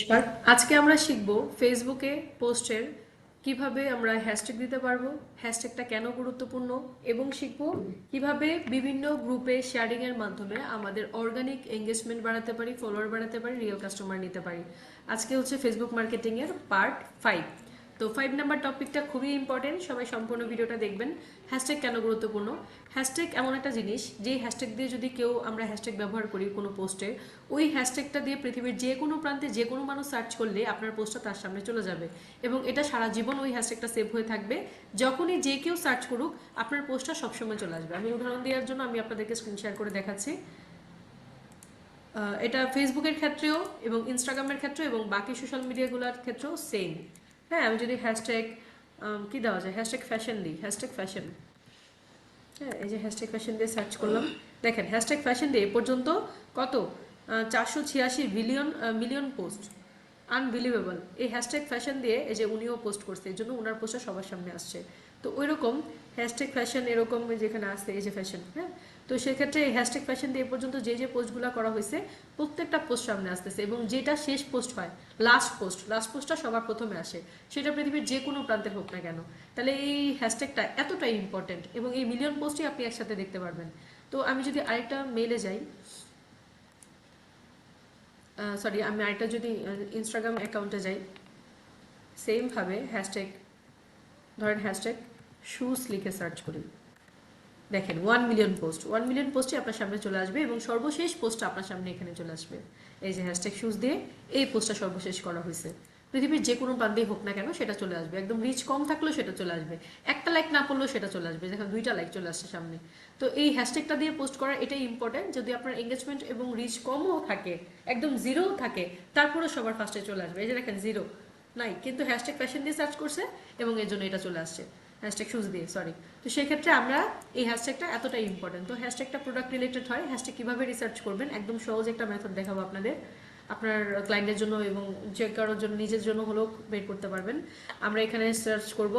নমস্কার আজকে আমরা শিখব ফেসবুকে পোস্টের কীভাবে আমরা হ্যাশট্যাগ দিতে পারব হ্যাশট্যাগটা কেন গুরুত্বপূর্ণ, এবং শিখব কীভাবে বিভিন্ন গ্রুপে শেয়ারিং এর মাধ্যমে আমাদের অর্গানিক এঙ্গেজমেন্ট বাড়াতে পারি ফলোয়ার বাড়াতে পারি রিয়েল কাস্টমার নিতে পারি। আজকে হচ্ছে ফেসবুক মার্কেটিং এর পার্ট ফাইভ তো ফাইভ নাম্বার টপিকটা খুবই ইম্পর্টেন্ট সবাই সম্পূর্ণ ভিডিওটা দেখবেন। হ্যাশট্যাগ কেন গুরুত্বপূর্ণ? হ্যাশট্যাগ এমন একটা জিনিস, যেই হ্যাশট্যাগ দিয়ে যদি কেউ আমরা হ্যাশট্যাগ ব্যবহার করি কোনো পোস্টে ওই হ্যাশট্যাগটা দিয়ে পৃথিবীর যে কোনো প্রান্তে যে কোনো মানুষ সার্চ করলে আপনার পোস্টটা তার সামনে চলে যাবে। এবং এটা সারা জীবন ওই হ্যাশট্যাগটা সেভ হয়ে থাকবে। যখনই যে কেউ সার্চ করুক, আপনার পোস্টটা সবসময় চলে আসবে। আমি উদাহরণ দেওয়ার জন্য আমি আপনাদেরকে স্ক্রিন শেয়ার করে দেখাচ্ছি। এটা ফেসবুকের ক্ষেত্রেও এবং ইনস্টাগ্রামের ক্ষেত্রেও এবং বাকি সোশ্যাল মিডিয়াগুলোর ক্ষেত্রেও সেম হ্যাঁ আমি যদি হ্যাশট্যাগ কি দেওয়া যায়? হ্যাশট্যাগ ফ্যাশন দিই হ্যাশট্যাগ ফ্যাশন হ্যাঁ এই যে হ্যাশট্যাগ ফ্যাশন দিয়ে সার্চ করলাম। দেখেন হ্যাশট্যাগ ফ্যাশন দিয়ে এ পর্যন্ত কত? চারশো ছিয়াশি বিলিয়ন মিলিয়ন পোস্ট আনবিলিভেবল এই হ্যাশট্যাগ ফ্যাশন দিয়ে এই যে উনিও পোস্ট করছে, এই জন্য ওনার পোস্টটা সবার সামনে আসছে। তো ওই রকম হ্যাশট্যাগ ফ্যাশন এরকম যেখানে আসছে এই যে ফ্যাশন হ্যাঁ? তো সেক্ষেত্রে এই হ্যাশট্যাগ ফ্যাশন দিয়ে পর্যন্ত যে যে পোস্টগুলো করা হয়েছে, প্রত্যেকটা পোস্ট সামনে আসতেছে এবং যেটা শেষ পোস্ট হয় লাস্ট পোস্ট লাস্ট পোস্টটা সবার প্রথমে আসে। সেটা পৃথিবীর যে কোনো প্রান্তের হোক না কেন। তাহলে এই হ্যাশট্যাগটা এতটাই ইম্পর্টেন্ট এবং এই মিলিয়ন পোস্টই আপনি একসাথে দেখতে পারবেন। তো আমি যদি আরেকটা মেলে যাই সরি আমি আরেকটা যদি ইনস্টাগ্রাম অ্যাকাউন্টে যাই সেমভাবে হ্যাশট্যাগ ধরেন হ্যাশট্যাগ শুজ লিখে সার্চ করি। দেখেন one million post one million পোস্টই আপনার সামনে চলে আসবে এবং সর্বশেষ পোস্টটা আপনার সামনে এখানে চলে আসবে। এই যে হ্যাশট্যাগ শুজ দিয়ে এই পোস্টটা সর্বশেষ করা হয়েছে। পৃথিবীর যে কোনো প্রান্তেই হোক না কেন সেটা চলে আসবে। একদম রিচ কম থাকলেও সেটা চলে আসবে। একটা লাইক না পড়লেও সেটা চলে আসবে। দেখেন, দুইটা লাইক চলে আসছে সামনে। তো এই হ্যাশট্যাগটা দিয়ে পোস্ট করা এটাই ইম্পর্টেন্ট যদি আপনার এঙ্গেজমেন্ট এবং রিচ কমও থাকে, একদম জিরোও থাকে, তারপরেও সবার ফার্স্টে চলে আসবে। এই যে দেখেন জিরো নাই, কিন্তু হ্যাশট্যাগ ফ্যাশন দিয়ে সার্চ করছে এবং এর জন্য এটা চলে আসছে। হ্যাশট্যাগ শুজ দিয়ে সরি তো সেক্ষেত্রে আমরা এই হ্যাশট্যাগটা এতটাই ইম্পর্টেন্ট তো হ্যাশট্যাগটা প্রোডাক্ট রিলেটেড হয় হ্যাশট্যাগ কীভাবে রিসার্চ করবেন, একদম সহজ একটা মেথড দেখাবো আপনাদের। আপনার ক্লায়েন্টের জন্য এবং যে কারোর জন্য, নিজের জন্য হলেও বের করতে পারবেন। আমরা এখানে সার্চ করব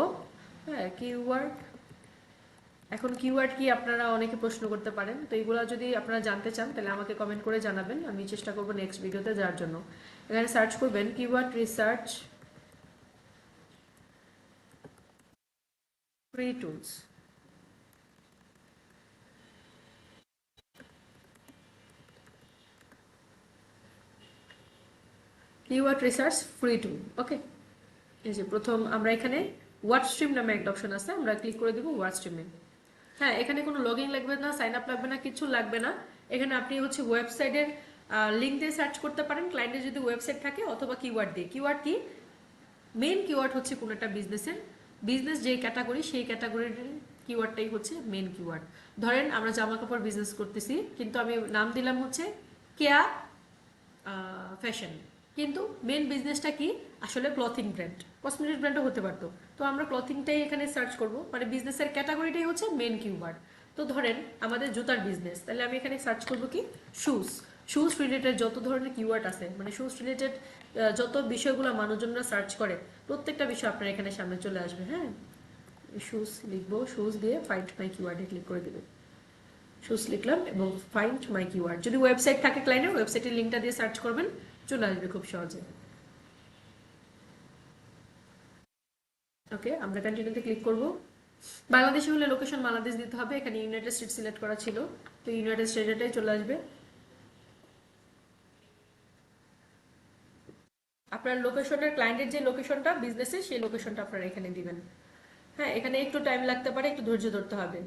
হ্যাঁ কিওয়ার্ড এখন কিওয়ার্ড কি আপনারা অনেকে প্রশ্ন করতে পারেন। তো এইগুলো যদি আপনারা জানতে চান, তাহলে আমাকে কমেন্ট করে জানাবেন। আমি চেষ্টা করব নেক্সট ভিডিওতে যাওয়ার জন্য। এখানে সার্চ করবেন keyword research free tools keyword research free tool okay এই যে প্রথম আমরা এখানে ওয়ার্ড স্ট্রিম নামে একটা অপশন আছে, আমরা ক্লিক করে দেবো ওয়ার্ড স্ট্রিমে হ্যাঁ এখানে কোনো লগ লাগবে না সাইন আপ লাগবে না, কিছু লাগবে না। এখানে আপনি হচ্ছে ওয়েবসাইটের লিঙ্ক দিয়ে সার্চ করতে পারেন। ক্লায়েন্টের যদি ওয়েবসাইট থাকে অথবা কিওয়ার্ড দিয়ে। কিওয়ার্ড কি? মেন কিওয়ার্ড হচ্ছে কোনো একটা বিজনেসের বিজনেস যে ক্যাটাগরি সেই ক্যাটাগরির কিওয়ার্ডটাই হচ্ছে মেন কিওয়ার্ড ধরেন আমরা জামা কাপড় বিজনেস করতেছি, কিন্তু আমি নাম দিলাম হচ্ছে কেয়া ফ্যাশন কিন্তু মেন বিজনেসটা কি? আসলে ক্লথিং ব্র্যান্ড কসমেটিক ব্র্যান্ডও হতে পারতো। তো আমরা ক্লথিংটাই এখানে সার্চ করব মানে বিজনেসের ক্যাটাগরিটাই হচ্ছে মেন কিওয়ার্ড তো ধরেন আমাদের জুতার বিজনেস তাহলে আমি এখানে সার্চ করব কি? শুজ শুজ রিলেটেড যত ধরনের কিওয়ার্ড আছে মানে শুজ রিলেটেড যত বিষয়গুলো মানুষজনরা সার্চ করে, প্রত্যেকটা বিষয় আপনার এখানে সামনে চলে আসবে হ্যাঁ? শুজ লিখব শুজ দিয়ে ফাইন্ড মাই কিওয়ার্ডে ক্লিক করে দেবে শুজ লিখলাম এবং ফাইন্ড মাই কিওয়ার্ড যদি ওয়েবসাইট থাকে ক্লায়েন্টের ওয়েবসাইটের লিঙ্কটা দিয়ে সার্চ করবেন, চলে আসবে খুব সহজে। ওকে আমরা কন্টিনিউতে ক্লিক করব। বাংলাদেশে হলে লোকেশন বাংলাদেশ দিতে হবে, এখানে ইউনাইটেড স্টেট সিলেক্ট করা ছিল, তো ইউনাইটেড স্টেটেটাই চলে আসবে। আপনার লোকেশনের ক্লায়েন্টের যে লোকেশনটা বিজনেসে সেই লোকেশনটা আপনারা এখানে দিবেন। হ্যাঁ এখানে একটু টাইম লাগতে পারে, একটু ধৈর্য ধরতে হবে।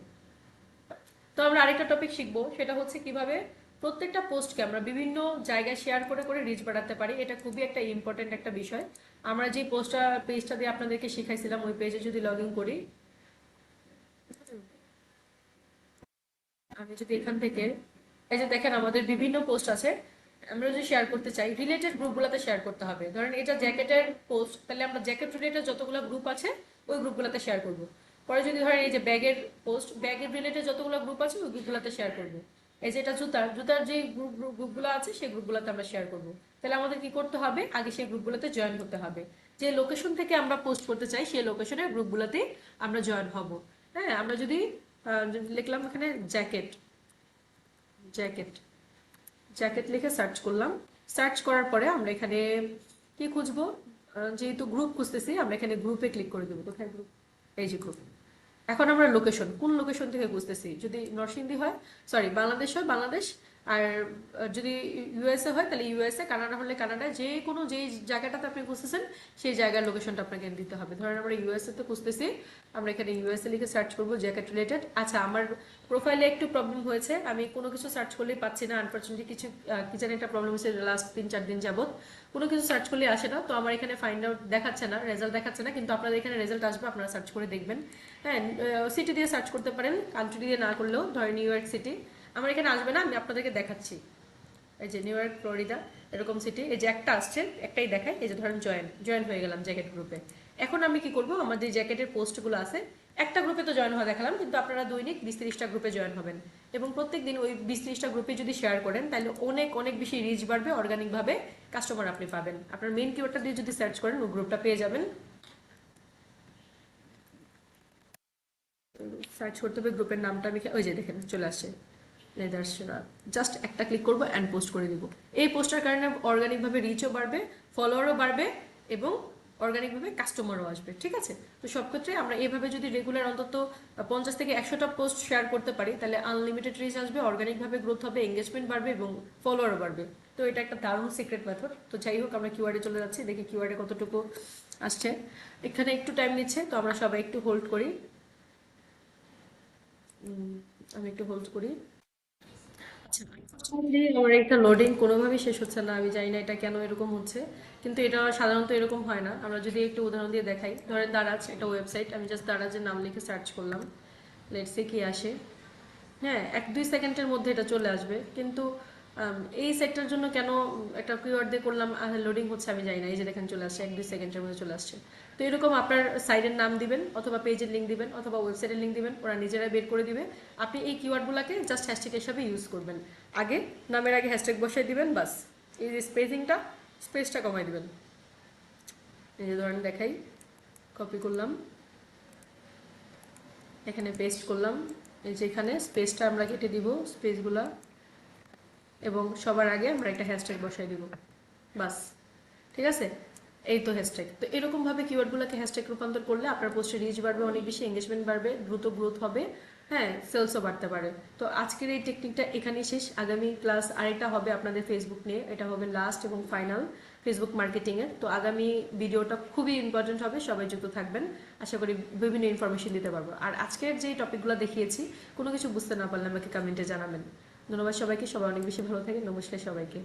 তো আমরা আরেকটা টপিক শিখব, সেটা হচ্ছে কীভাবে প্রত্যেকটা পোস্টকে আমরা বিভিন্ন জায়গায় শেয়ার করে করে রিচ বাড়াতে পারি। এটা খুবই একটা ইম্পর্টেন্ট একটা বিষয়। আমরা যে পোস্টটা পেজটা দিয়ে আপনাদেরকে শিখাইছিলাম, ওই পেজে যদি লগ ইন করি, আমি যদি এখান থেকে, এই যে দেখেন আমাদের বিভিন্ন পোস্ট আছে। আমরা যদি শেয়ার করতে চাই রিলেটেড গ্রুপগুলোতে শেয়ার করতে হবে। ধরেন এটা জ্যাকেটের পোস্ট তাহলে আমরা জ্যাকেট রিলেটেড যতগুলো গ্রুপ আছে, ওই গ্রুপগুলোতে শেয়ার করব। পরে যদি ধরেন এই যে ব্যাগের পোস্ট ব্যাগের রিলেটেড যতগুলো গ্রুপ আছে, ওই গ্রুপগুলোতে শেয়ার করব। এই যে এটা জুতার জুতার যে গ্রুপ গ্রুপগুলো আছে, সেই গ্রুপগুলোতে আমরা শেয়ার করব। তাহলে আমাদের কি করতে হবে? আগে সেই গ্রুপগুলোতে জয়েন হতে হবে। যে লোকেশন থেকে আমরা পোস্ট করতে চাই, সেই লোকেশনের গ্রুপগুলোতে আমরা জয়েন হব। হ্যাঁ আমরা যদি লিখলাম এখানে জ্যাকেট জ্যাকেট জ্যাকেট লিখে সার্চ করলাম। সার্চ করার পরে আমরা এখানে কি খুঁজবো? যেহেতু গ্রুপ খুঁজতেছি, আমরা এখানে গ্রুপে ক্লিক করে দেবো। কোথায় গ্রুপ এই যে গ্রুপ এখন আমরা লোকেশন কোন লোকেশন থেকে খুঁজতেছি? যদি নরসিংদী হয় সরি বাংলাদেশ হয়, বাংলাদেশ। আর যদি ইউএসএ হয় তাহলে ইউএসএ কানাডা হলে কানাডা যে কোনো যে জায়গাটাতে আপনি খুঁজতেছেন সেই জায়গার লোকেশনটা আপনাকে দিতে হবে। ধরেন আমরা ইউএসএ তে খুঁজতেছি আমরা এখানে ইউএসএ লিখে সার্চ করব জ্যাকেট রিলেটেড আচ্ছা আমার প্রোফাইলে একটু প্রবলেম হয়েছে। আমি কোনো কিছু সার্চ করলেই পাচ্ছি না। আনফর্চুনেটলি কিছু আহ, কি একটা প্রবলেম হয়েছে লাস্ট তিন চার দিন যাবত কোনো কিছু সার্চ করলে আসে না। তো আমার এখানে ফাইন্ড আউট দেখাচ্ছে না রেজাল্ট দেখাচ্ছে না কিন্তু আপনাদের এখানে রেজাল্ট আসবে আপনারা সার্চ করে দেখবেন। হ্যাঁ সিটি দিয়ে সার্চ করতে পারেন কান্ট্রি দিয়ে না করলেও ধরেন নিউ ইয়র্ক সিটি আমার এখানে আসবে না, আমি আপনাদেরকে দেখাচ্ছি। এই যে নিউ ইয়র্ক ফ্লোরিডা এরকম সিটি এই যে একটা আসছে, একটাই দেখায় এই যে ধরেন জয়েন জয়েন হয়ে গেলাম জ্যাকেট গ্রুপে এখন আমি কি করব আমাদের জ্যাকেটের পোস্টগুলো আছে, একটা গ্রুপে তো জয়েন হওয়া দেখালাম, কিন্তু আপনারা দৈনিক বিশ তিরিশটা গ্রুপে জয়েন হবেন। এবং প্রত্যেক দিন ওই বিশ তিরিশটা গ্রুপে যদি শেয়ার করেন, তাহলে অনেক অনেক বেশি রিচ বাড়বে অর্গানিকভাবে কাস্টমার আপনি পাবেন। আপনার মেন কিওয়ার্ডটা দিয়ে যদি সার্চ করেন ওই গ্রুপটা পেয়ে যাবেন। সার্চ করতে হবে গ্রুপের নামটা, আমি ওই যে দেখেন, চলে আসছে নেদার্সরা জাস্ট একটা ক্লিক করব অ্যান্ড পোস্ট করে দিব। এই পোস্টার কারণে অর্গানিকভাবে রিচও বাড়বে ফলোয়ারও বাড়বে এবং অর্গানিকভাবে কাস্টমারও আসবে, ঠিক আছে? তো সব ক্ষেত্রে আমরা এইভাবে যদি রেগুলার অন্তত পঞ্চাশ থেকে একশোটা পোস্ট শেয়ার করতে পারি, তাহলে আনলিমিটেড রিচ আসবে অর্গানিকভাবে গ্রোথ হবে এঙ্গেজমেন্ট বাড়বে এবং ফলোয়ারও বাড়বে। তো এটা একটা দারুণ সিক্রেট মেথড তো যাই হোক, আমরা কিওয়ার্ডে চলে যাচ্ছি, দেখি কিওয়ার্ডে কতটুকু আসছে। এখানে একটু টাইম নিচ্ছে, তো আমরা সবাই একটু হোল্ড করি। আমি একটু হোল্ড করি। Unfortunately, আমার একটা লোডিং কোনোভাবেই শেষ হচ্ছে না। আমি জানি না এটা কেন এরকম হচ্ছে। কিন্তু এটা সাধারণত এরকম হয় না। আমরা যদি একটু উদাহরণ দিয়ে দেখাই। ধরেন দারাজ একটা ওয়েবসাইট আমি জাস্ট দারাজের নাম লিখে সার্চ করলাম। লেটসে কি আসে। হ্যাঁ এক দুই সেকেন্ডের মধ্যে এটা চলে আসবে। কিন্তু এই সেক্টর জন্য কেন একটা কিওয়ার্ড দিয়ে করলাম লোডিং হচ্ছে আমি জানি না। এই যে দেখেন চলে আসছে, এক দুই সেকেন্ডের মধ্যে চলে আসছে। তো এরকম আপনার সাইটের নাম দিবেন অথবা পেজের লিঙ্ক দিবেন অথবা ওয়েবসাইটের লিঙ্ক দিবেন, ওরা নিজেরাই বের করে দিবে। আপনি এই কিওয়ার্ডগুলোকে জাস্ট হ্যাশট্যাগ হিসাবে ইউজ করবেন। আগে নামের আগে হ্যাশট্যাগ বসিয়ে দিবেন, বাস। এই যে স্পেসিংটা স্পেসটা কমাই দিবেন। এই যে ধরেন দেখাই কপি করলাম। এখানে পেস্ট করলাম। এই যে এখানে স্পেসটা আমরা কেটে দিব স্পেসগুলা এবং সবার আগে আমরা একটা হ্যাশট্যাগ বসাই দিব। বাস। ঠিক আছে? এই তো হ্যাশট্যাগ তো এরকম ভাবে কিওয়ার্ডগুলোকে হ্যাশট্যাগ রূপান্তর করলে আপনার পোস্টে রিচ বাড়বে, অনেক বেশি এঙ্গেজমেন্ট বাড়বে, দ্রুত গ্রোথ হবে হ্যাঁ সেলসও বাড়তে পারে। তো আজকের এই টেকনিকটা এখানেই শেষ। আগামী ক্লাস আরেকটা হবে আপনাদের ফেসবুক নিয়ে। এটা হবে লাস্ট এবং ফাইনাল ফেসবুক মার্কেটিংয়ের তো আগামী ভিডিওটা খুবই ইম্পর্টেন্ট হবে। সবাই যুক্ত থাকবেন। আশা করি বিভিন্ন ইনফরমেশন দিতে পারব। আর আজকের যে টপিকগুলো দেখিয়েছি, কোনো কিছু বুঝতে না পারলে আমাকে কমেন্টে জানাবেন। ধন্যবাদ সবাইকে সবাই অনেক বেশি ভালো থাকে নমস্কার সবাইকে।